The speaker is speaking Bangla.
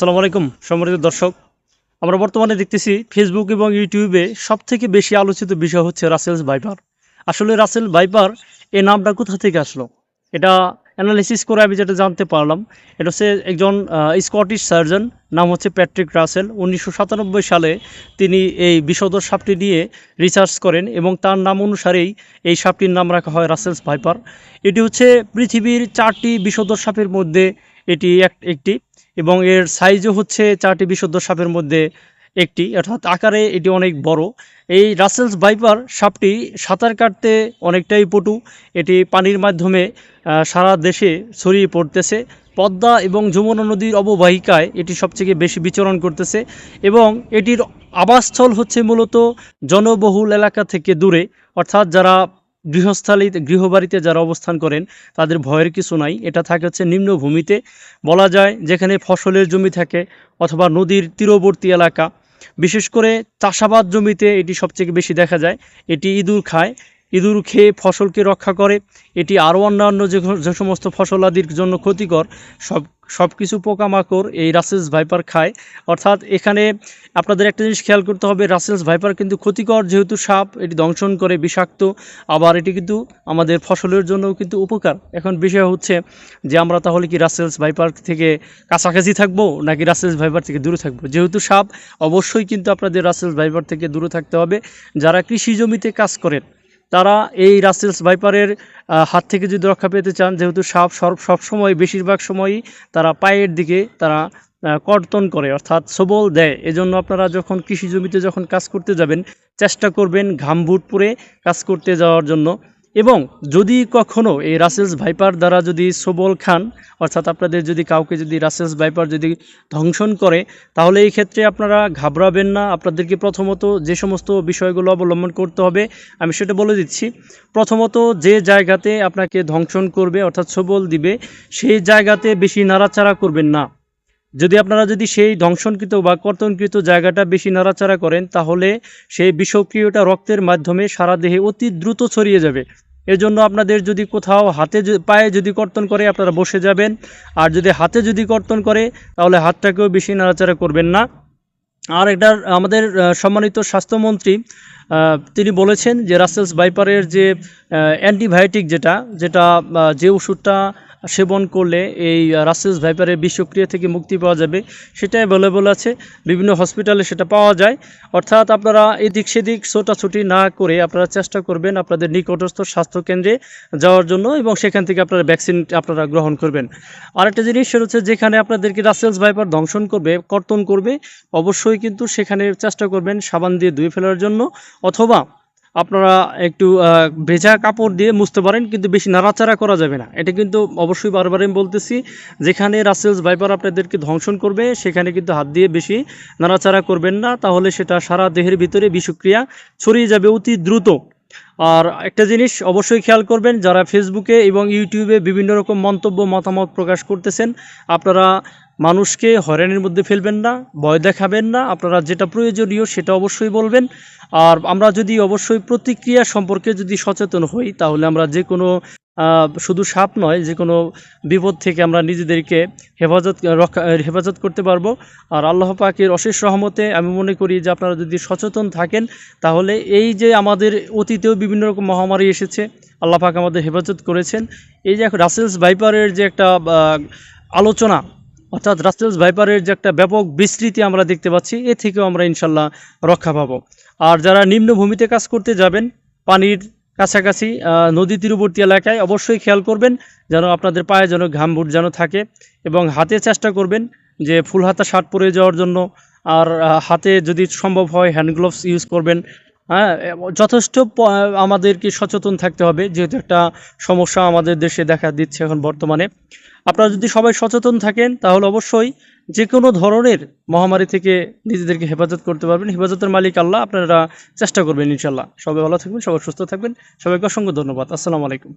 আসসালামু আলাইকুম, সম্মানিত দর্শক। আমরা বর্তমানে দেখতেছি ফেসবুক এবং ইউটিউবে সব থেকে বেশি আলোচিত বিষয় হচ্ছে রাসেলস ভাইপার আসলে রাসেল ভাইপার এই নামটা কোথা থেকে আসলো? এটা অ্যানালিসিস করে আমি যেটা জানতে পারলাম, এটা হচ্ছে একজন স্কটিশ সার্জন নাম হচ্ছে প্যাট্রিক রাসেল উনিশশো সাতানব্বই সালে তিনি এই বিষধর সাপটি নিয়ে রিসার্চ করেন এবং তার নাম অনুসারেই এই সাপটির নাম রাখা হয় রাসেলস ভাইপার এটি হচ্ছে পৃথিবীর চারটি বিষধর সাপের মধ্যে এটি এক, একটি। এবং এর সাইজও হচ্ছে চারটি বিশুদ্ধ সাপের মধ্যে একটি, অর্থাৎ আকারে এটি অনেক বড়। এই রাসেলস ভাইপার সাপটি সাঁতার কাটতে অনেকটাই পটু। এটি পানির মাধ্যমে সারা দেশে ছড়িয়ে পড়তেছে। পদ্মা এবং যমুনা নদীর অববাহিকায় এটি সবথেকে বেশি বিচরণ করতেছে এবং এটির আবাসস্থল হচ্ছে মূলত জনবহুল এলাকা থেকে দূরে। অর্থাৎ যারা গৃহস্থালিতে গৃহবাড়িতে যারা অবস্থান করেন, তাদের ভয়ের কিছু নাই। এটা থাকে হচ্ছে নিম্নভূমিতে। বলা যায় যেখানে ফসলের জমি থাকে অথবা নদীর তীরবর্তী এলাকা। বিশেষ করে চাষাবাদ জমিতে এটি সবচেয়ে বেশি দেখা যায়। এটি ইঁদুর খায়। ইঁদুর খেয়ে ফসলকে রক্ষা করে। এটি আরও অন্যান্য যে যে সমস্ত ফসলাদির জন্য ক্ষতিকর, সব সব কিছু পোকামাকড় এই রাসেলস ভাইপার খায়। অর্থাৎ এখানে আপনাদের একটা জিনিস খেয়াল করতে হবে রাসেলস ভাইপার কিন্তু ক্ষতিকর যেহেতু সাপ, এটি দংশন করে বিষাক্ত। আবার এটি কিন্তু আমাদের ফসলের জন্যও কিন্তু উপকার। এখন বিষয় হচ্ছে যে আমরা তাহলে কি রাসেলস ভাইপার থেকে কাছাকাছি থাকব, নাকি রাসেলস ভাইপার থেকে দূরে থাকব? যেহেতু সাপ, অবশ্যই কিন্তু আপনাদের রাসেলস ভাইপার থেকে দূরে থাকতে হবে। যারা কৃষি জমিতে কাজ করেন তারা এই রাসেলস ভাইপারের হাত থেকে যদি রক্ষা পেতে চান, যেহেতু সাপ সব সবসময় বেশিরভাগ সময়ই তারা পায়ের দিকে তারা কর্তন করে, অর্থাৎ সবল দেয়। এজন্য আপনারা যখন কৃষি জমিতে যখন কাজ করতে যাবেন, চেষ্টা করবেন ঘাম বুট পরে কাজ করতে যাওয়ার জন্য। এবং যদি কখনো এই রাসেলস ভাইপার দ্বারা যদি সবল খান, অর্থাৎ আপনাদের যদি কাউকে যদি রাসেলস ভাইপার যদি ধ্বংসন করে, তাহলে এই ক্ষেত্রে আপনারা ঘাবড়াবেন না। আপনাদেরকে প্রথমত যে সমস্ত বিষয়গুলো অবলম্বন করতে হবে, আমি সেটা বলে দিচ্ছি। প্রথমত যে জায়গাতে আপনাকে ধ্বংসন করবে, অর্থাৎ সবল দিবে, সেই জায়গাতে বেশি নাড়াচাড়া করবেন না। যদি আপনারা যদি সেই ধ্বংসনকৃত বা কর্তনকৃত জায়গাটা বেশি নাড়াচাড়া করেন, তাহলে সেই বিষক্রিয়টা রক্তের মাধ্যমে সারা দেহে অতি দ্রুত ছড়িয়ে যাবে। এর জন্য আপনাদের যদি কোথাও হাতে পায়ে যদি কর্তন করে, আপনারা বসে যাবেন। আর যদি হাতে যদি কর্তন করে, তাহলে হাতটাকেও বেশি নাড়াচাড়া করবেন না। আর এটার আমাদের সম্মানিত স্বাস্থ্যমন্ত্রী তিনি বলেছেন যে রাসেলস বাইপারের যে অ্যান্টিবায়োটিক যেটা যেটা যে ওষুধটা সেবন করলে এই রাসেলস ভাইপারের বিষক্রিয়া থেকে মুক্তি পাওয়া যাবে। সেটা অ্যাভেলেবল আছে। বিভিন্ন হসপিটালে সেটা পাওয়া যায়। অর্থাৎ আপনারা এদিক সেদিক ছোটাছুটি না করে আপনারা চেষ্টা করবেন আপনাদের নিকটস্থ স্বাস্থ্যকেন্দ্রে যাওয়ার জন্য এবং সেখান থেকে আপনারা ভ্যাকসিন আপনারা গ্রহণ করবেন। আরেকটা জিনিস সেটা হচ্ছে যেখানে আপনাদেরকে রাসেলস ভাইপার দংশন করবে, কর্তন করবে, অবশ্যই কিন্তু সেখানে চেষ্টা করবেন সাবান দিয়ে ধুয়ে ফেলার জন্য অথবা আপনারা একটু ভেজা কাপড় দিয়ে মুছতে পারেন, কিন্তু বেশি নাড়াচাড়া করা যাবে না। এটা কিন্তু অবশ্যই বারবার আমি বলতেছি, যেখানে রাসেলস ভাইপার আপনাদেরকে ধ্বংসন করবে, সেখানে কিন্তু হাত দিয়ে বেশি নাড়াচাড়া করবেন না, তাহলে সেটা সারা দেহের ভিতরে বিষক্রিয়া ছড়িয়ে যাবে অতি দ্রুত। আর একটা জিনিস অবশ্যই খেয়াল করবেন, যারা ফেসবুকে এবং ইউটিউবে বিভিন্ন রকম মন্তব্য, মতামত প্রকাশ করতেছেন, আপনারা মানুষকে হয়রানির মধ্যে ফেলবেন না, ভয় দেখাবেন না, আপনারা যেটা প্রয়োজনীয় সেটা অবশ্যই বলবেন। আর আমরা যদি অবশ্যই প্রতিক্রিয়া সম্পর্কে যদি সচেতন হই, তাহলে আমরা যে কোনো শুধু সাপ নয়, যে কোনো বিপদ থেকে আমরা নিজেদেরকে হেফাজত, রক্ষা, হেফাজত করতে পারব। আর আল্লাহ পাকের অশেষ রহমতে আমি মনে করি যে আপনারা যদি সচেতন থাকেন, তাহলে এই যে আমাদের অতীতেও বিভিন্ন রকম মহামারী এসেছে, আল্লাহ পাক আমাদের হেফাজত করেছেন। এই যে রাসেলস ভাইপারের যে একটা আলোচনা অর্থাৎ রাসেলস ভাইপারের যে একটা ব্যাপক বিস্তৃতি আমরা দেখতে পাচ্ছি, এ থেকেও আমরা ইনশাল্লাহ রক্ষা পাবো। আর যারা নিম্নভূমিতে কাজ করতে যাবেন, পানির কাছাকাছি নদী তীরবর্তী এলাকায় অবশ্যই খেয়াল করবেন যেন আপনাদের পায়ে যেন ঘাম বুট যেন থাকে এবং হাতে চেষ্টা করবেন যে ফুল হাতা, শার্ট পরে যাওয়ার জন্য। আর হাতে যদি সম্ভব হয়, হ্যান্ড গ্লোভস ইউজ করবেন হ্যাঁ যথেষ্ট আমাদেরকে সচেতন থাকতে হবে, যেহেতু একটা সমস্যা আমাদের দেশে দেখা দিচ্ছে এখন বর্তমানে। আপনারা যদি সবাই সচেতন থাকেন, তাহলে অবশ্যই যে কোনো ধরনের মহামারী থেকে নিজেদেরকে হেফাজত করতে পারবেন। হেফাজতের মালিক আল্লাহ, আপনারা চেষ্টা করবেন ইনশাল্লাহ সবাই ভালো থাকবেন, সবাই সুস্থ থাকবেন। সবাইকে অসংখ্য ধন্যবাদ। আসসালামু আলাইকুম।